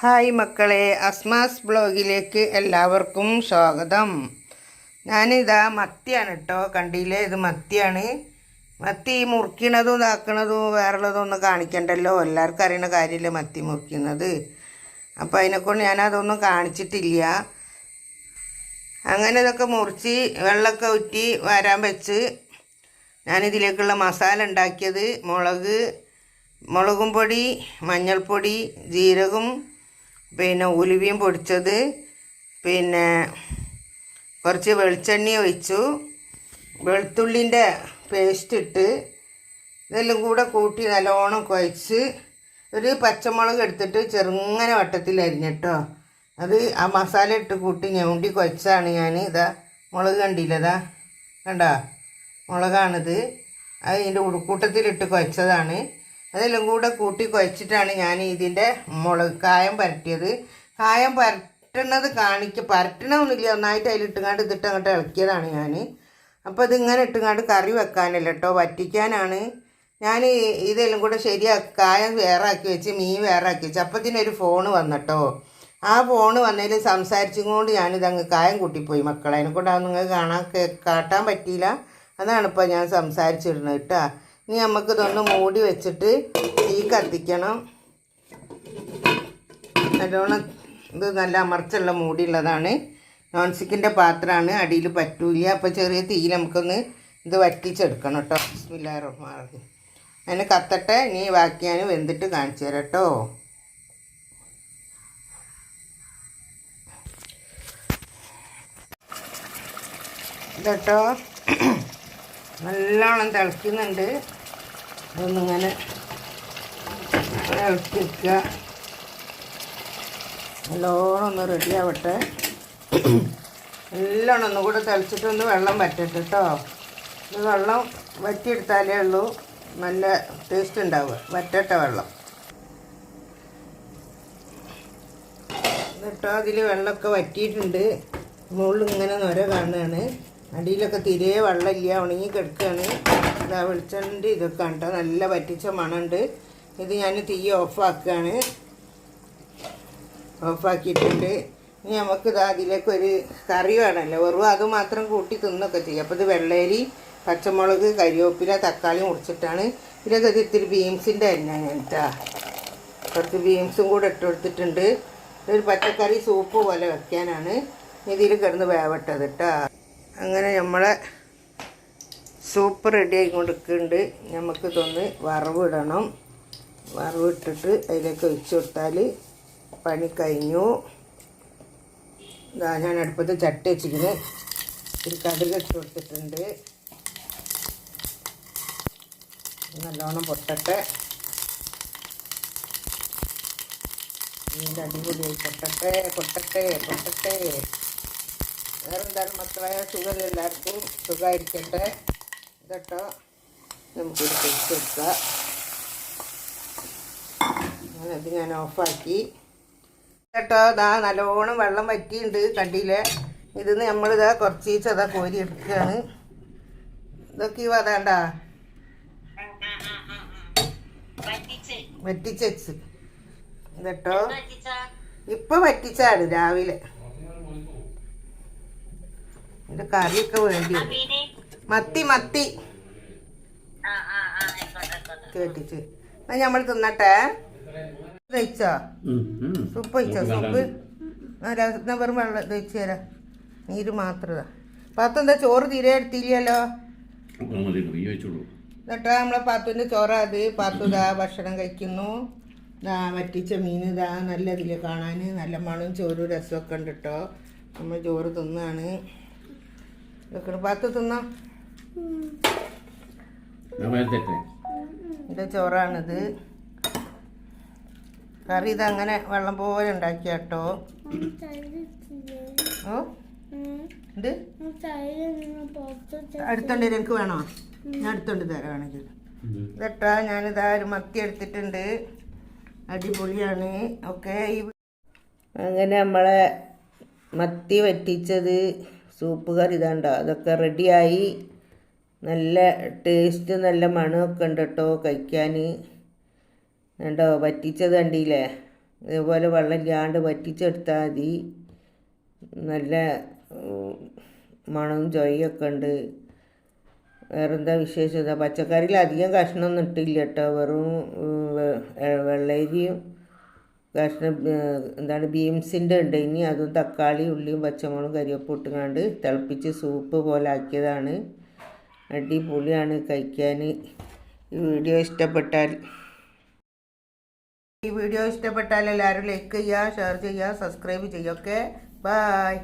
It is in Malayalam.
ഹായ് മക്കളെ അസ്മാസ് ബ്ലോഗിലേക്ക് എല്ലാവർക്കും സ്വാഗതം. ഞാനിതാ മത്തിയാണ് കേട്ടോ കണ്ടില്ലേ? ഇത് മത്തിയാണ്. മത്തി മുറിക്കണതും ഇതാക്കണതും വേറുള്ളതും ഒന്നും കാണിക്കണ്ടല്ലോ. എല്ലാവർക്കും അറിയുന്ന കാര്യമില്ല മത്തി മുറിക്കുന്നത് അപ്പോൾ അതിനെക്കൊണ്ട് ഞാനതൊന്നും കാണിച്ചിട്ടില്ല. അങ്ങനെ ഇതൊക്കെ മുറിച്ച് വെള്ളമൊക്കെ ഊറ്റി വരാൻ വെച്ച് ഞാനിതിലേക്കുള്ള മസാല ഉണ്ടാക്കിയത്. മുളക് മുളകും പൊടി മഞ്ഞൾപ്പൊടി ജീരകം പിന്നെ ഉലുവയും പൊടിച്ചത്. പിന്നെ കുറച്ച് വെളിച്ചെണ്ണ ഒഴിച്ചു. വെളുത്തുള്ളിന്റെ പേസ്റ്റ് ഇട്ട് ഇതെല്ലാം കൂടെ കൂട്ടി നല്ലോണം കുഴച്ച് ഒരു പച്ചമുളക് എടുത്തിട്ട് ചെറുങ്ങനെ വട്ടത്തിൽ അരിഞ്ഞിട്ടോ. അത് ആ മസാല ഇട്ട് കൂട്ടി ഞൗണ്ടി കുഴച്ചാണ് ഞാൻ ഇതാ മുളക് കണ്ടില്ലതാ കണ്ടോ? മുളകാണിത്. അത് ഇതിന്റെ ഉടുക്കൂട്ടത്തിലിട്ട് കുഴച്ചതാണ്. അതെല്ലാം കൂടെ കൂട്ടി കുഴച്ചിട്ടാണ് ഞാൻ ഇതിന്റെ മുളക് കായം പരട്ടിയത്. കായം പരട്ടണത് കാണിക്ക പരട്ടണമെന്നില്ല ഒന്നായിട്ട് അതിലിട്ടുകാണ്ട് ഇതിട്ട് അങ്ങോട്ട് ഇളക്കിയതാണ് ഞാൻ. അപ്പോൾ ഇതിങ്ങനെ ഇട്ടുങ്ങാണ്ട് കറി വെക്കാനല്ല കേട്ടോ വറ്റിക്കാനാണ്. ഞാൻ ഇതെല്ലാം കൂടെ ശരിയാക്കി കായം വേറെ ആക്കി വെച്ച് മീൻ വേറെ ആക്കി വെച്ച് അപ്പത്തിനൊരു ഫോണ് വന്നട്ടോ. ആ ഫോണ് വന്നതിൽ സംസാരിച്ചും കൊണ്ട് ഞാനിതങ്ങ് കായം കൂട്ടിപ്പോയി മക്കളെ. അതിനെക്കൊണ്ട് അതൊന്നും നിങ്ങൾക്ക് കാണാൻ കാട്ടാൻ പറ്റിയില്ല. അതാണ് ഇപ്പോൾ ഞാൻ സംസാരിച്ചിരുന്നത് കേട്ടോ. ഇനി നമുക്ക് ഇതൊന്ന് മൂടി വെച്ചിട്ട് തീ കത്തിക്കണം. നല്ലോണം ഇത് നല്ല അമർച്ചുള്ള മൂടിയുള്ളതാണ്. നോൺ സ്റ്റിക്കിന്റെ പാത്രമാണ് അടിയിൽ പറ്റൂല. അപ്പോൾ ചെറിയ തീ നമുക്കൊന്ന് ഇത് വറ്റിച്ചെടുക്കണം കേട്ടോ. ബിസ്മില്ലാ റഹ്മാൻ അതിന് കത്തട്ടെ ഇനി ബാക്കി ഞാൻ വെന്തിട്ട് കാണിച്ചു തരാം കേട്ടോ. ഇതട്ടോ. നല്ലോണം തിളയ്ക്കുന്നുണ്ട്. അതൊന്നിങ്ങനെ ഇളക്കി വെക്കുക നല്ലോണം ഒന്ന് റെഡിയാവട്ടെ നല്ലോണം ഒന്നും കൂടെ തിളച്ചിട്ടൊന്ന് വെള്ളം വറ്റട്ടെ കേട്ടോ ഇത് വെള്ളം വറ്റിയെടുത്താലേ ഉള്ളൂ നല്ല ടേസ്റ്റ് ഉണ്ടാവുക. വറ്റട്ടെ വെള്ളം. എന്നിട്ടോ അതിൽ വെള്ളമൊക്കെ വറ്റിയിട്ടുണ്ട്. മുകളിൽ ഇങ്ങനെ നൊര കാണുകയാണ് അടിയിലൊക്കെ തീരെ വെള്ളമില്ല ഉണങ്ങി കിടക്കുകയാണ്. ഇതാ വെളിച്ചെണ്ണ ഇതൊക്കെ കണ്ടോ? നല്ല വറ്റിച്ച മണമുണ്ട്. ഇത് ഞാൻ തീ ഓഫാക്കുകയാണ് ഓഫാക്കിയിട്ടുണ്ട്. ഇനി നമുക്ക് ഇതാ അതിലേക്ക് ഒരു കറി വേണമല്ലോ. വെറും അത് മാത്രം കൂട്ടി തിന്നൊക്കെ ചെയ്യും. അപ്പോൾ ഇത് വെള്ളരി പച്ചമുളക് കരിവേപ്പില തക്കാളി മുറിച്ചിട്ടാണ്. ഇതിലൊക്കെ ഇത് ഇത്തിരി ബീൻസിന്റെ തന്നെ ഞാൻ ഇട്ടാ കുറച്ച് ബീൻസും കൂടെ ഇട്ട് കൊടുത്തിട്ടുണ്ട്. ഇതൊരു പച്ചക്കറി സൂപ്പ് പോലെ വെക്കാനാണ്. ഇതിൽ കിടന്ന് വേവട്ടത് കേട്ടോ. അങ്ങനെ നമ്മളെ സൂപ്പ് റെഡി ആയിക്കൊണ്ടിരിക്കുന്നുണ്ട്. നമുക്ക് നമുക്കിതൊന്ന് വറവിടണം. വറവിട്ടിട്ട് അതിലേക്ക് ഒഴിച്ചു കൊടുത്താൽ പണി കഴിഞ്ഞു. ഇതാ ഞാൻ അടുപ്പത്ത് ചട്ടി വെച്ചിരിക്കുന്നത് ഒരു കടുക് ഇട്ട് കൊടുത്തിട്ടുണ്ട്. നല്ലോണം പൊട്ടട്ടെ. ഇതിന്റെ അടിപൊളിയായി പൊട്ടട്ടെ പൊട്ടട്ടെ പൊട്ടട്ടെ. വേറെന്താണ് മക്കളായ ഷുഗർ എല്ലാവർക്കും? സുഖമായിരിക്കട്ടെ ഇതട്ടോ നമുക്കൊരു പൊരിച്ച് വെക്കുക അങ്ങനത് ഞാൻ ഓഫാക്കി കേട്ടോ ഇതാ നല്ലോണം വെള്ളം വറ്റിയുണ്ട് കണ്ടിയിലെ ഇത് നമ്മളിതാ കുറച്ച് ചതാ കോരി എടുക്കുകയാണ്. ഇതൊക്കെ വതാണ്ട? വറ്റിച്ചു. ഇതട്ടോ ഇപ്പൊ വറ്റിച്ചാണ് രാവിലെ. എന്റെ കറിയൊക്കെ വേണ്ടി. മത്തി മത്തി. കേട്ടിച്ച് എന്നാ നമ്മൾ തിന്നട്ടെ. കഴിച്ചോ സൂപ്പ് കഴിച്ചോ സൂപ്പ്. വെറും വെള്ളം കഴിച്ചു തരാം. നീര് മാത്രം പാത്തു എന്താ ചോറ് തീരെ എടുത്തില്ലല്ലോ? എന്നിട്ടാ നമ്മളെ പാത്തുവിന്റെ ചോറാ അത് പാത്തു ഇതാ ഭക്ഷണം കഴിക്കുന്നു. ഇതാ വറ്റിച്ച മീൻ ഇതാ നല്ല ഇതിൽ കാണാൻ. നല്ല മണവും ചോറും രസമൊക്കെ ഉണ്ട് കേട്ടോ നമ്മൾ ചോറ് തിന്നാണ്. ഇതൊക്കെ പാത്തു തിന്നോ? എന്റെ ചോറാണിത്. കറി ഇതങ്ങനെ വെള്ളം പോലെ ഉണ്ടാക്കിയ കേട്ടോ ഓ? ഇത്? അടുത്തോണ്ട്. എനിക്ക് വേണോ? ഞാൻ അടുത്തോണ്ട് തരാണെങ്കിൽ. ഇതട്ടാ ഞാനിതാ ഒരു മത്തി എടുത്തിട്ടുണ്ട്. അടിപൊളിയാണ്. ഓക്കെ അങ്ങനെ നമ്മളെ മത്തി വറ്റിച്ചത് സൂപ്പ് കറി ഇതാണ്ടോ. അതൊക്കെ റെഡിയായി നല്ല ടേസ്റ്റ് നല്ല മണമൊക്കെ ഉണ്ട് കേട്ടോ കഴിക്കാൻ കണ്ടോ വറ്റിച്ചത് കണ്ടില്ലേ? ഇതേപോലെ വെള്ളം ഇല്ലാണ്ട് വറ്റിച്ചെടുത്താൽ മതി. നല്ല മണവും ചൊയ്യൊക്കെ ഉണ്ട്. വേറെന്താ വിശേഷത പച്ചക്കറിയിൽ അധികം കഷ്ണമൊന്നും ഇട്ടില്ല കേട്ടോ. വെറും വെള്ളരിയും കഷ്ണം എന്താണ് ബീൻസിന്റെ ഉണ്ട്. ഇനി അതും തക്കാളി ഉള്ളിയും പച്ചമുളകും കരിവേപ്പ് ഇട്ടുകൊണ്ട് തിളപ്പിച്ച് സൂപ്പ് പോലെ ആക്കിയതാണ്. അടിപൊളിയാണ് കഴിക്കാൻ. ഈ വീഡിയോ ഇഷ്ടപ്പെട്ടാൽ ഈ വീഡിയോ ഇഷ്ടപ്പെട്ടാൽ എല്ലാവരും ലൈക്ക് ചെയ്യുക ഷെയർ ചെയ്യുക സബ്സ്ക്രൈബ് ചെയ്യുക ഓക്കെ ബായ്